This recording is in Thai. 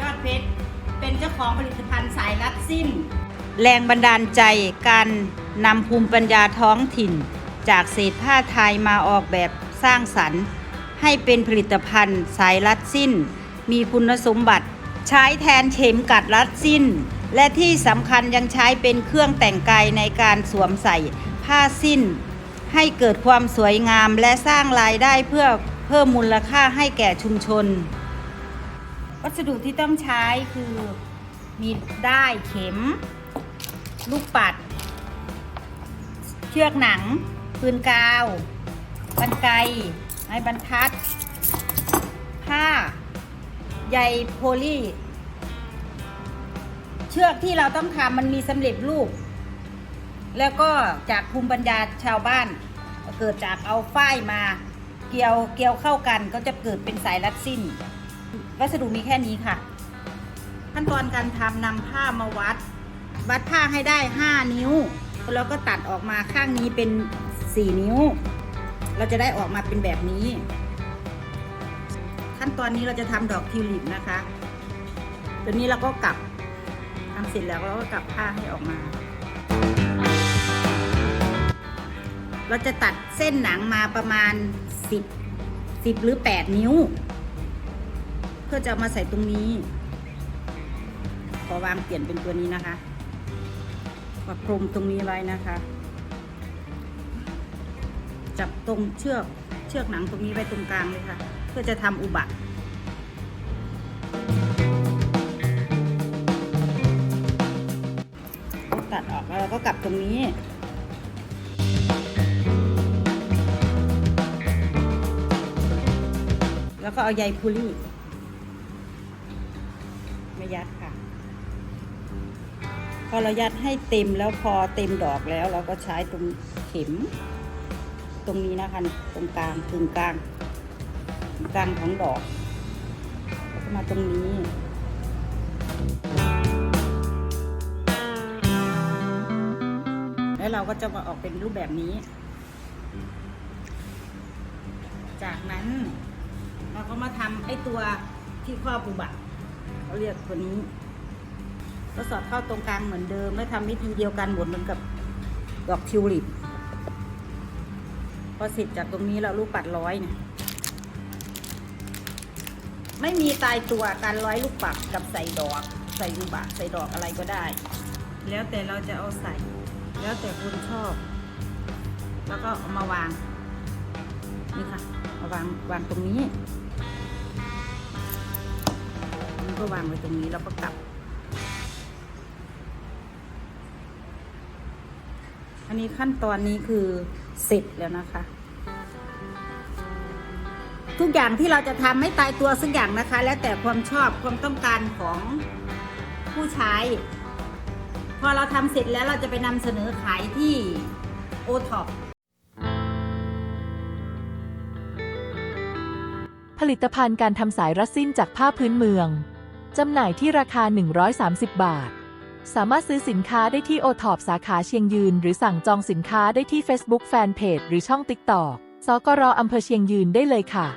ยอดเพชร เป็นเจ้าของผลิตภัณฑ์สายรัดสิ้น แรงบันดาลใจการนำภูมิปัญญาท้องถิ่น จากเศษผ้าไทยมาออกแบบสร้างสรรค์ ให้เป็นผลิตภัณฑ์สายรัดสิ้น มีคุณสมบัติ ใช้แทนเข็มกัดรัดสิ้น และที่สำคัญยังใช้เป็นเครื่องแต่งกายในการสวมใส่ผ้าสิ้น ให้เกิดความสวยงามและสร้างรายได้เพื่อเพิ่มมูลค่าให้แก่ชุมชน วัสดุที่ต้องใช้คือมีได้ายเข็ม ลูกปัด เชือกหนัง ปืนกาวบันไกไม้บรรทัด ผ้า ใยโพลีเชือกที่เราต้องทำมันมีสำเร็จรูป แล้วก็จากภูมิปัญญาชาวบ้าน เกิดจากเอาฝ้ายมา เกี่ยวเกี่ยวเข้ากันก็จะเกิดเป็นสายรัดสิ้น วัสดุมีแค่นี้ค่ะ ขั้นตอนการทำนำผ้ามาวัด วัดผ้าให้ได้ 5 นิ้ว แล้วก็ตัดออกมาข้างนี้เป็น 4 นิ้ว เราจะได้ออกมาเป็นแบบนี้ ขั้นตอนนี้เราจะทำดอกทิวลิปนะคะตัวนี้เราก็กลับทำเสร็จแล้วเราก็กลับผ้าให้ออกมา เราจะตัดเส้นหนังมาประมาณ 10 10 หรือ 8 นิ้ว เพื่อจะมาใส่ตรงนี้ขอวางเปลี่ยนเป็นตัวนี้นะคะมาพรมตรงนี้ไว้นะคะ จับตรงเชือกเชือกหนังตรงนี้ไว้ตรงกลางเลยค่ะ เพื่อจะทำอุบะตัดออกแล้วเราก็กลับตรงนี้แล้วก็เอาใยพูลี่ ไม่ยัดค่ะ พอเรายัดให้เต็มแล้วพอเต็มดอกแล้ว เราก็ใช้ตรงเข็ม ตรงนี้นะคะตรงกลางกึ่งกลางกลางของดอกแล้วก็มาตรงนี้แล้วเราก็จะมาออกเป็นรูปแบบนี้ จากนั้นเราก็มาทำไอ้ตัวที่ครอบอุบะ เขาเรียกตัวนี้ก็สอดเข้าตรงกลางเหมือนเดิม แล้วทำวิธีเดียวกันหมดเหมือนกับดอกทิวลิป พอเสร็จจากตรงนี้เราลูกปัดร้อยเนี่ยไม่มีตายตัวการร้อยลูกปัดกับใส่ดอก ใส่อุบะใส่ดอกอะไรก็ได้ แล้วแต่เราจะเอาใส่ แล้วแต่คุณชอบ แล้วก็เอามาวางนี่ค่ะ มาวางวางตรงนี้ วางไว้ตรงนี้แล้วก็กลับ อันนี้ขั้นตอนนี้คือเสร็จแล้วนะคะ ทุกอย่างที่เราจะทำไม่ตายตัวสักอย่างนะคะ แล้วแต่ความชอบความต้องการของผู้ใช้ พอเราทำเสร็จแล้วเราจะไปนำเสนอขายที่โอท็อปผลิตภัณฑ์การทำสายรัดสิ้นจากผ้าพื้นเมือง จำหน่ายที่ราคา 130 บาท สามารถซื้อสินค้าได้ที่โอทอปสาขาเชียงยืน หรือสั่งจองสินค้าได้ที่ Facebook Fanpage หรือช่อง TikTok สกรอำเภอเชียงยืนได้เลยค่ะ